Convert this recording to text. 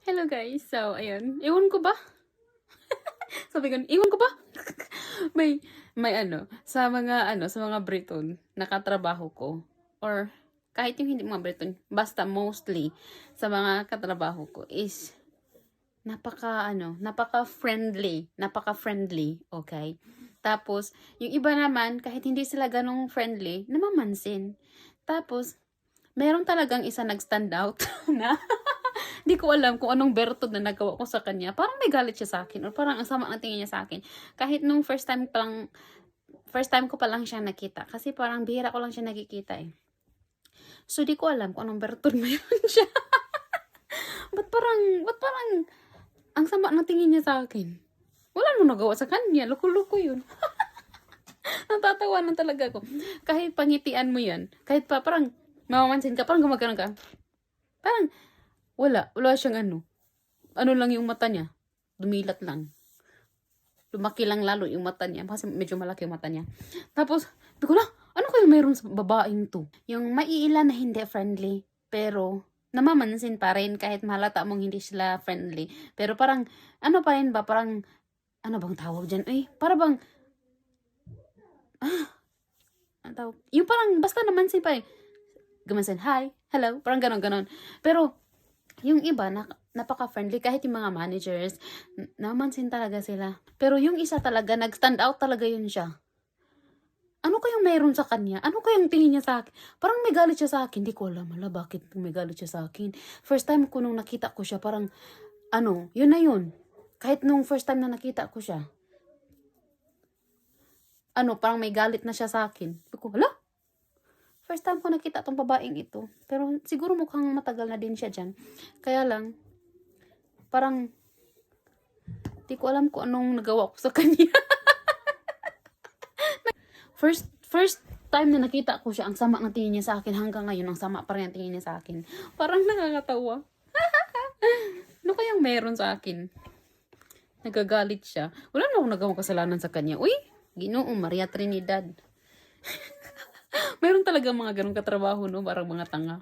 Hello guys. So, ayun. Iwan ko ba? Sabi ko, iwan ko ba? may, may ano, sa mga, ano, sa mga Briton, nakatrabaho ko, or kahit yung hindi mga Briton, basta mostly, sa mga katrabaho ko, is, napaka, ano, napaka-friendly, napaka-friendly, okay? Tapos, yung iba naman, kahit hindi sila ganong friendly, namamansin. Tapos, meron talagang isa nag-stand out na Hindi ko alam kung anong bertod na nagawa ko sa kanya. Parang may galit siya sa akin. Or parang ang sama ng tingin niya sa akin. Kahit nung first time pa lang, first time ko pa lang siya nakita. Kasi parang bihira ko lang siya nakikita eh. So, di ko alam kung anong bertod mayroon siya. ba't parang, ba't parang, ang sama ng tingin niya sa akin. Wala nung nagawa sa kanya. Loko-loko yun. Natatawa na talaga ako. Kahit pangitian mo yan, kahit pa parang mamamansin ka, parang gumagano ka. Parang, wala. Wala siyang ano. Ano lang yung mata niya. Dumilat lang. Lumaki lang lalo yung mata niya. Kasi medyo malaki yung mata niya. Tapos, na, ano kayo meron sa babaeng to? Yung maiilan na hindi friendly. Pero, namamansin pa rin kahit malata mong hindi sila friendly. Pero parang, ano pa rin ba? Parang, ano bang tawag dyan? Ay, para bang, ah, ano tawag? Yung parang, basta namansin pa eh. Gumansin, hi, hello, parang ganon, ganon. Pero, yung iba, na, napaka-friendly, kahit yung mga managers, namansin talaga sila. Pero yung isa talaga, nag-stand out talaga yun siya. Ano kayang meron sa kanya? Ano kayang tingin niya sa akin? Parang may galit siya sa akin. Hindi ko alam, ala, bakit may galit siya sa akin. First time ko nung nakita ko siya, parang, ano, yun na yun. Kahit nung first time na nakita ko siya, ano, parang may galit na siya sa akin. Sabi ko, hala, first time ko nakita tong babaeng ito. Pero siguro mukhang matagal na din siya dyan. Kaya lang, parang, di ko alam kung anong nagawa ko sa kanya. first, first time na nakita ko siya, ang sama ng tingin niya sa akin hanggang ngayon, ang sama pa rin ang tingin niya sa akin. Parang nakakatawa. ano kayang meron sa akin? Nagagalit siya. Wala na akong nagawang kasalanan sa kanya. Uy, ginoo, Maria Trinidad. Meron talaga mga ganong katrabaho, no? Parang mga tanga.